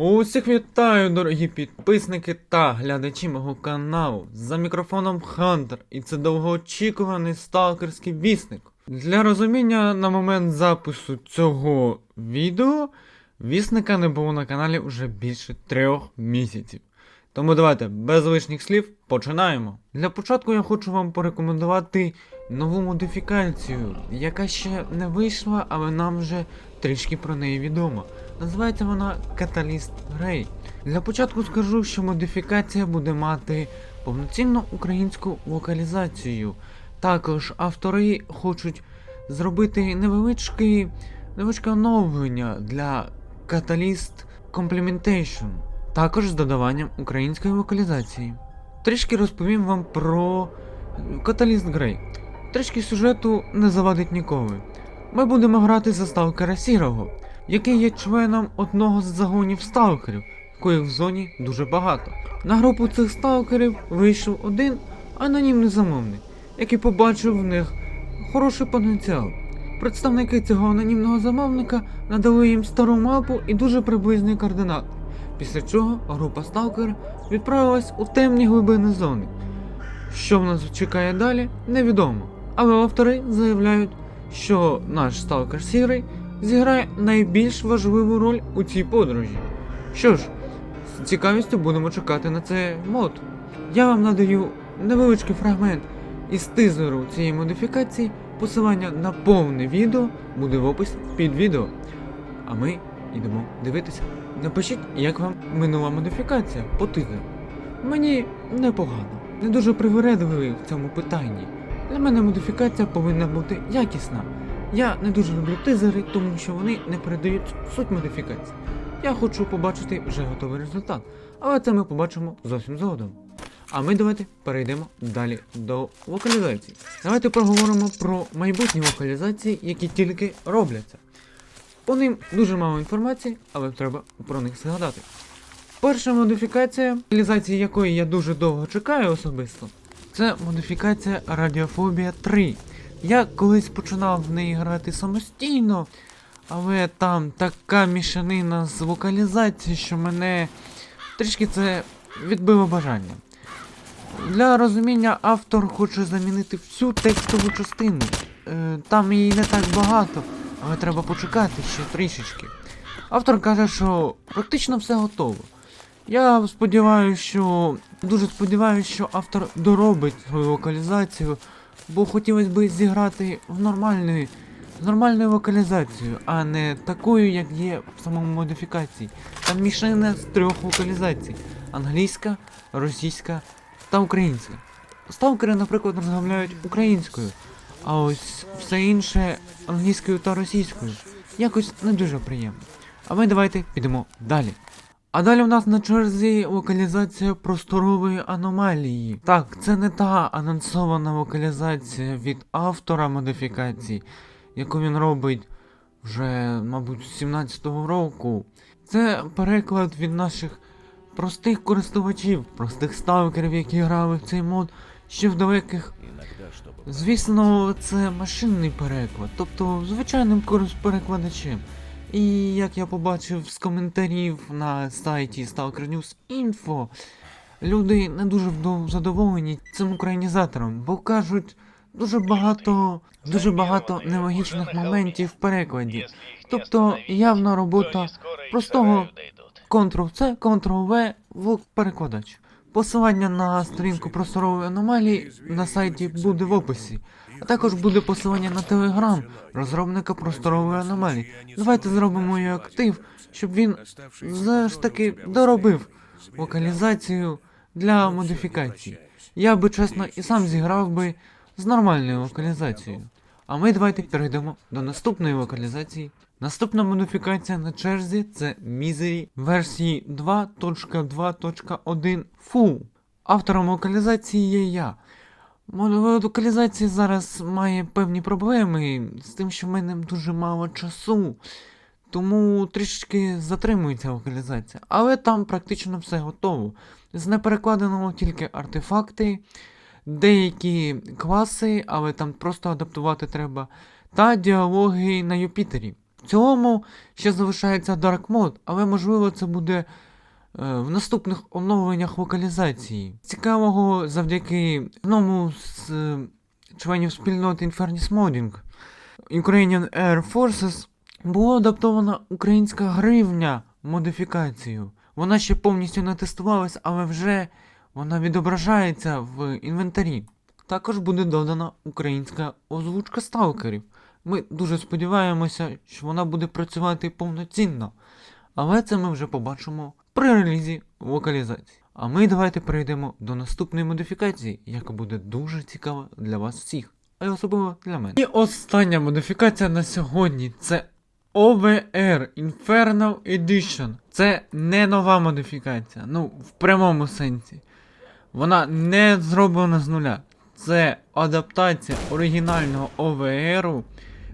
Усіх вітаю, дорогі підписники та глядачі мого каналу. За мікрофоном Хантер, і це довгоочікуваний сталкерський вісник. Для розуміння на момент запису цього відео вісника не було на каналі вже більше трьох місяців. Тому давайте без лишніх слів починаємо. Для початку я хочу вам порекомендувати нову модифікацію, яка ще не вийшла, але нам вже трішки про неї відомо. Називається вона Catalyst Grey. Для початку скажу, що модифікація буде мати повноцінну українську локалізацію. Також автори хочуть зробити невеличкий, невеличке оновлення для Catalyst Complementation, також з додаванням української локалізації. Трішки розповім вам про Catalyst Grey. Трішки сюжету не завадить ніколи. Ми будемо грати за сталкера Сірого, який є членом одного з загонів сталкерів, яких в зоні дуже багато. На групу цих сталкерів вийшов один анонімний замовник, який побачив в них хороший потенціал. Представники цього анонімного замовника надали їм стару мапу і дуже приблизний координат. Після чого група сталкерів відправилась у темні глибини зони. Що в нас чекає далі, невідомо. Але автори заявляють, що наш сталкер Сірий зіграє найбільш важливу роль у цій подорожі. Що ж, з цікавістю будемо чекати на цей мод. Я вам надаю невеличкий фрагмент із тизеру цієї модифікації. Посилання на повне відео буде в описі під відео. А ми йдемо дивитися. Напишіть, як вам минула модифікація по тизеру. Мені непогано, не дуже привередливий в цьому питанні. Для мене модифікація повинна бути якісна. Я не дуже люблю тизери, тому що вони не передають суть модифікації. Я хочу побачити вже готовий результат, але це ми побачимо зовсім згодом. А ми давайте перейдемо далі до локалізації. Давайте поговоримо про майбутні локалізації, які тільки робляться. По ним дуже мало інформації, але треба про них згадати. Перша модифікація, реалізації якої я дуже довго чекаю особисто, це модифікація Радіофобія 3. Я колись починав в неї грати самостійно, але там така мішанина з локалізації, що мене трішки це відбило бажання. Для розуміння автор хоче замінити всю текстову частину. Е, там її не так багато, але треба почекати ще трішечки. Автор каже, що практично все готово. Я сподіваюся, що дуже сподіваюся, що автор доробить свою локалізацію, бо хотілося б зіграти в нормальної, з нормальною локалізацією, а не такою, як є в самому модифікації. Там мішана з трьох локалізацій: англійська, російська та українська. Сталкери, наприклад, розмовляють українською, а ось все інше англійською та російською. Якось не дуже приємно. А ми давайте підемо далі. А далі у нас на черзі локалізація просторової аномалії. Так, це не та анонсована локалізація від автора модифікації, яку він робить вже, мабуть, з 17-го року. Це переклад від наших простих користувачів, простих сталкерів, які грали в цей мод ще в далеких. Звісно, це машинний переклад, тобто звичайним перекладачем. І як я побачив з коментарів на сайті Stalker News Info, люди не дуже задоволені цим українізатором, бо кажуть дуже багато, дуже багато нелогічних моментів в перекладі. Тобто явна робота простого Ctrl-C, Ctrl-V в перекладач. Посилання на сторінку просторової аномалії на сайті буде в описі. А також буде посилання на телеграм розробника просторової аномалії. Давайте зробимо її актив, щоб він все ж таки доробив локалізацію для модифікації. Я би чесно і сам зіграв би з нормальною локалізацією. А ми давайте перейдемо до наступної локалізації. Наступна модифікація на черзі це Misery версії 2.2.1 Full. Автором локалізації є я. Локалізація зараз має певні проблеми з тим, що в мене дуже мало часу. Тому трішечки затримується локалізація. Але там практично все готово. З неперекладеного тільки артефакти, деякі класи, але там просто адаптувати треба, та діалоги на Юпітері. В цілому ще залишається Dark Mode, але можливо це буде в наступних оновленнях локалізації. Цікавого завдяки одному з е, членів спільноти Infernus Modding Ukrainian Air Forces було адаптована українська гривня модифікацію. Вона ще повністю не тестувалась, але вже вона відображається в інвентарі. Також буде додана українська озвучка сталкерів. Ми дуже сподіваємося, що вона буде працювати повноцінно. Але це ми вже побачимо при релізі локалізації. А ми давайте перейдемо до наступної модифікації, яка буде дуже цікава для вас всіх, а й особливо для мене. І остання модифікація на сьогодні це OVR Infernal Edition. Це не нова модифікація, ну, в прямому сенсі. Вона не зроблена з нуля. Це адаптація оригінального OVR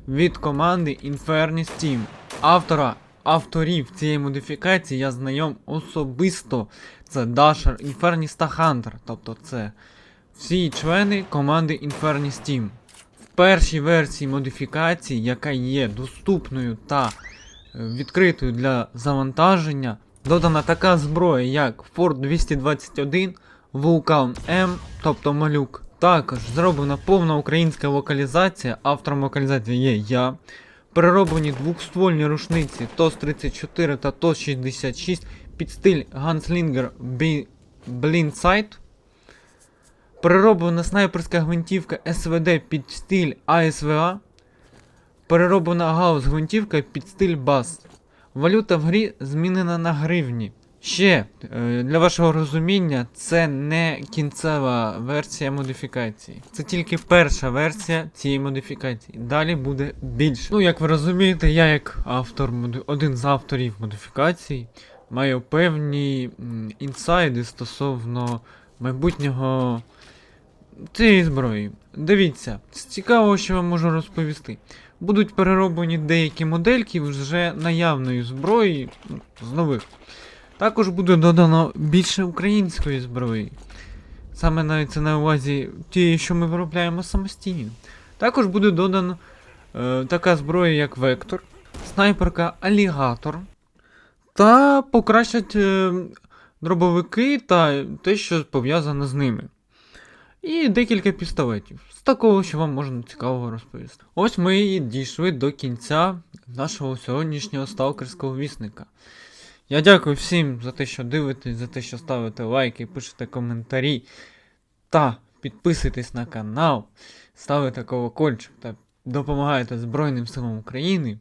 від команди Infernus Team. Автора авторів цієї модифікації я знайом особисто. Це Dasher, Infernus та Hunter. Тобто це всі члени команди Infernus Team. В першій версії модифікації, яка є доступною та е, відкритою для завантаження, додана така зброя, як Ford 221, Vulcan M, тобто малюк. Також зроблена повна українська локалізація, автором локалізації є я. Перероблені двохствольні рушниці ТОС-34 та ТОС-66 під стиль Gunslinger Blindside. Перероблена снайперська гвинтівка СВД під стиль АСВА. Перероблена гаус гвинтівка під стиль БАС. Валюта в грі змінена на гривні. Ще е, для вашого розуміння, це не кінцева версія модифікації. Це тільки перша версія цієї модифікації. Далі буде більше. Ну, як ви розумієте, я як автор, один з авторів модифікацій, маю певні інсайди стосовно майбутнього цієї зброї. Дивіться, цікаво, що вам можу розповісти. Будуть перероблені деякі модельки вже наявної зброї з нових. Також буде додано більше української зброї. Саме навіть це на увазі тієї, що ми виробляємо самостійно. Також буде додано е, така зброя, як Вектор, снайперка Алігатор. Та покращать е, дробовики та те, що пов'язане з ними. І декілька пістолетів. З такого, що вам можна цікавого розповісти. Ось ми і дійшли до кінця нашого сьогоднішнього сталкерського вісника. Я дякую всім за те, що дивитесь, за те, що ставите лайки, пишете коментарі та підписуйтесь на канал, ставите колокольчик та допомагаєте Збройним силам України.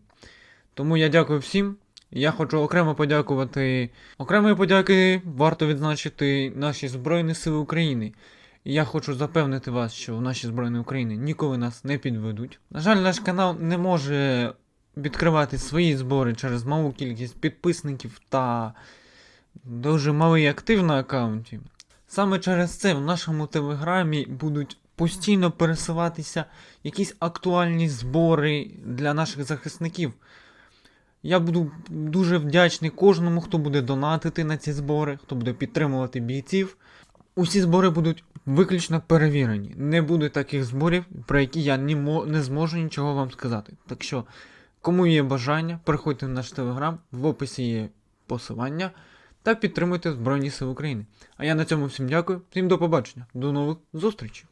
Тому я дякую всім. Я хочу окремо подякувати. Окремої подяки варто відзначити наші Збройні Сили України. І я хочу запевнити вас, що наші Збройні України ніколи нас не підведуть. На жаль, наш канал не може відкривати свої збори через малу кількість підписників та дуже малий актив на аккаунті. Саме через це в нашому телеграмі будуть постійно пересуватися якісь актуальні збори для наших захисників. Я буду дуже вдячний кожному, хто буде донатити на ці збори, хто буде підтримувати бійців. Усі збори будуть виключно перевірені. Не буде таких зборів, про які я не, зможу нічого вам сказати. Так що, кому є бажання, переходьте в наш телеграм, в описі є посилання та підтримуйте Збройні Сили України. А я на цьому всім дякую, всім до побачення, до нових зустрічей!